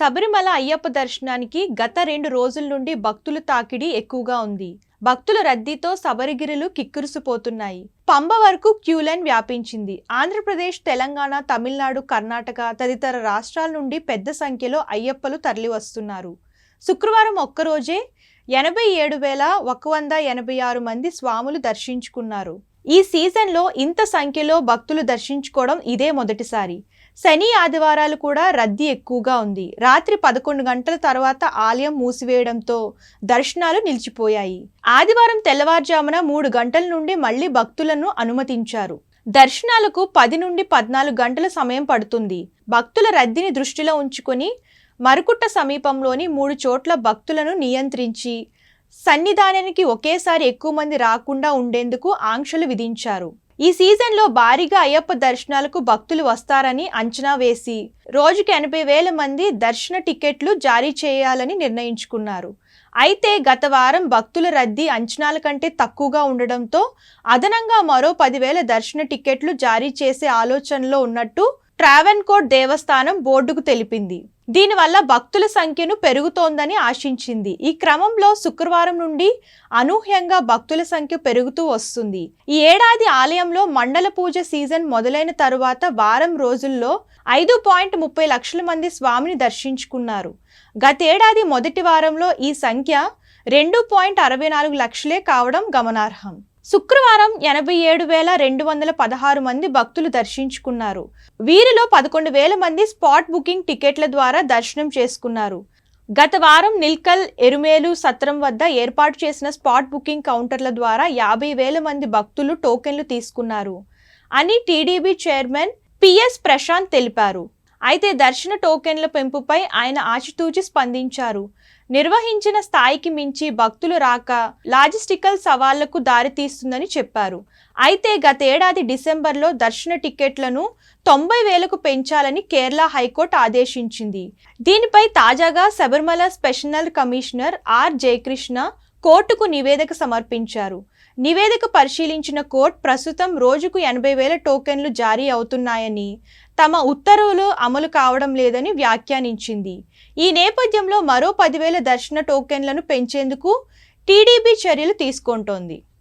శబరిమల అయ్యప్ప దర్శనానికి గత రెండు రోజుల నుండి భక్తుల తాకిడి ఎక్కువగా ఉంది. భక్తుల రద్దీతో శబరిగిరులు కిక్కురుసిపోతున్నాయి. పంబ వరకు క్యూ లైన్ వ్యాపించింది. ఆంధ్రప్రదేశ్ తెలంగాణ తమిళనాడు కర్ణాటక తదితర రాష్ట్రాల నుండి పెద్ద సంఖ్యలో అయ్యప్పలు తరలివస్తున్నారు. శుక్రవారం ఒక్కరోజే ఎనభై ఏడు వేల ఒక వంద ఎనభై ఆరు మంది స్వాములు దర్శించుకున్నారు. ఈ సీజన్లో ఇంత సంఖ్యలో భక్తులు దర్శించుకోవడం ఇదే మొదటిసారి. శని ఆదివారాలు కూడా రద్దీ ఎక్కువగా ఉంది. రాత్రి పదకొండు గంటల తర్వాత ఆలయం మూసివేయడంతో దర్శనాలు నిలిచిపోయాయి. ఆదివారం తెల్లవారుజామున మూడు గంటల నుండి మళ్ళీ భక్తులను అనుమతించారు. దర్శనాలకు పది నుండి పద్నాలుగు గంటల సమయం పడుతుంది. భక్తుల రద్దీని దృష్టిలో ఉంచుకొని మరుకుట్ట సమీపంలోని మూడు చోట్ల భక్తులను నియంత్రించి సన్నిధానానికి ఒకేసారి ఎక్కువ మంది రాకుండా ఉండేందుకు ఆంక్షలు విధించారు. ఈ సీజన్లో భారీగా అయ్యప్ప దర్శనాలకు భక్తులు వస్తారని అంచనా వేసి రోజుకి ఎనభై వేల మంది దర్శన టికెట్లు జారీ చేయాలని నిర్ణయించుకున్నారు. అయితే గత వారం భక్తుల రద్దీ అంచనాల కంటే తక్కువగా ఉండడంతో అదనంగా మరో పదివేల దర్శన టికెట్లు జారీ చేసే ఆలోచనలో ఉన్నట్టు ట్రావెన్కోట్ దేవస్థానం బోర్డుకు తెలిపింది. దీనివల్ల భక్తుల సంఖ్యను పెరుగుతోందని ఆశించింది. ఈ క్రమంలో శుక్రవారం నుండి అనూహ్యంగా భక్తుల సంఖ్య పెరుగుతూ వస్తుంది. ఈ ఏడాది ఆలయంలో మండల పూజ సీజన్ మొదలైన తరువాత వారం రోజుల్లో ఐదు పాయింట్ ముప్పై లక్షల మంది స్వామిని దర్శించుకున్నారు. గతేడాది మొదటి వారంలో ఈ సంఖ్య రెండు పాయింట్ అరవై నాలుగు లక్షలే కావడం గమనార్హం. శుక్రవారం ఎనభై ఏడు వేల రెండు వందల పదహారు మంది భక్తులు దర్శించుకున్నారు. వీరిలో పదకొండు వేల మంది స్పాట్ బుకింగ్ టికెట్ల ద్వారా దర్శనం చేసుకున్నారు. గత వారం నిల్కల్ ఎరుమేలు సత్రం వద్ద ఏర్పాటు చేసిన స్పాట్ బుకింగ్ కౌంటర్ల ద్వారా యాభై వేల మంది భక్తులు టోకెన్లు తీసుకున్నారు. అని టీడీబీ చైర్మన్ పిఎస్ ప్రశాంత్ తెలిపారు. అయితే దర్శన టోకెన్ల పెంపుపై ఆయన ఆచితూచి స్పందించారు. నిర్వహించిన స్థాయికి మించి భక్తులు రాక లాజిస్టికల్ సవాళ్ళకు దారితీస్తుందని చెప్పారు. అయితే గతేడాది డిసెంబర్లో దర్శన టికెట్లను తొంభై వేలకు పెంచాలని కేరళ హైకోర్టు ఆదేశించింది. దీనిపై తాజాగా Sabarimala special commissioner R Jayakrishna కోర్టుకు నివేదిక సమర్పించారు. నివేదిక పరిశీలించిన కోర్టు ప్రస్తుతం రోజుకు ఎనభై వేల టోకెన్లు జారీ అవుతున్నాయని తమ ఉత్తర్వులు అమలు కావడం లేదని వ్యాఖ్యానించింది. ఈ నేపథ్యంలో మరో పదివేల దర్శన టోకెన్లను పెంచేందుకు టీడీపీ చర్యలు తీసుకుంటోంది.